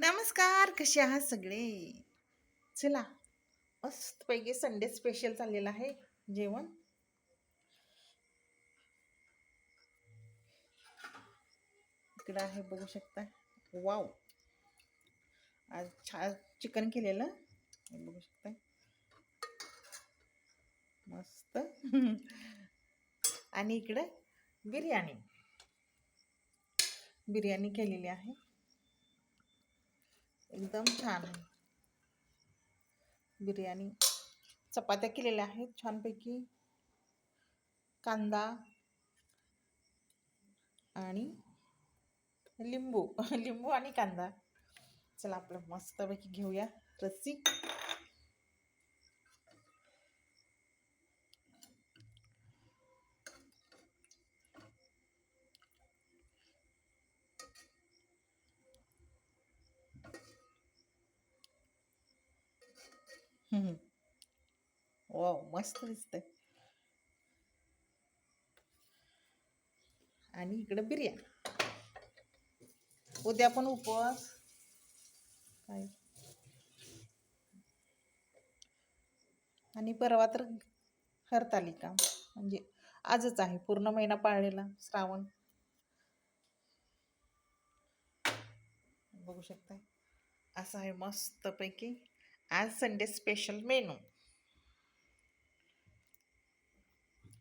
नमस्कार कसे आहात सगळे? चला मस्तपैकी संडे स्पेशल चाललेलं आहे जेवण. इकडं आहे बघू शकता. वाव आज छान चिकन केलेलं. हे बघू शकता. मस्त. आणि इकडं बिर्याणी. बिर्याणी केलेली आहे. एकदम छान आहे. बिर्याणी. चपात्या केलेल्या आहेत छानपैकी. कांदा आणि लिंबू. लिंबू आणि कांदा. चला आपलं मस्तपैकी घेऊया. रस्सी. वाव मस्त दिसतंय आणि इकडं बिर्याणी. उद्या पण उपवास. काय? आणि परवा तर हरतालिका म्हणजे आजच आहे पूर्ण महिना पाळलेला श्रावण. बघू शकताय. असं आहे मस्तपैकी. आज संडे स्पेशल मेनू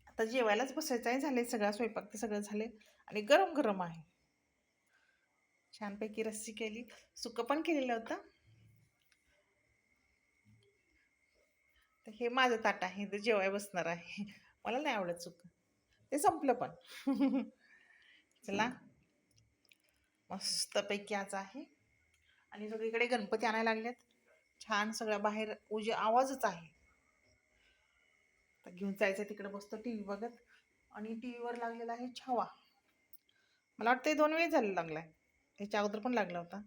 आता जेवायलाच बसायचं आहे झाले सगळा स्वयंपाक ते सगळं झाले आणि गरम गरम आहे. छानपैकी रस्सी केली. सुकं पण केलेलं होतं. तर हे माझं ताट आहे ते जेवाय बसणार आहे. मला नाही आवडत सुकं. ते संपलं पण. चला. मस्तपैकी आज आहे. आणि सगळीकडे गणपती आणायला लागलेत. छान सगळ्या बाहेर उजे आवाजच आहे. तर घेऊन जायचं तिकडे बसतो टी व्ही बघत. आणि टी व्हीवर लागलेला आहे छावा. मला वाटतं दोन वेळ झालं लागला आहे त्याच्या अगोदर पण लागला होता.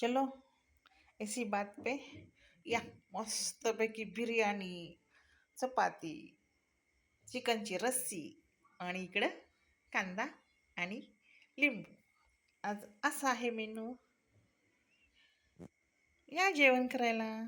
चलो ऐसी बात पे या. मस्तपैकी बिर्याणी चपाती चिकनची रस्सी आणि इकडं कांदा आणि लिंबू. आज असा आहे मेनू. या जेवण करायला.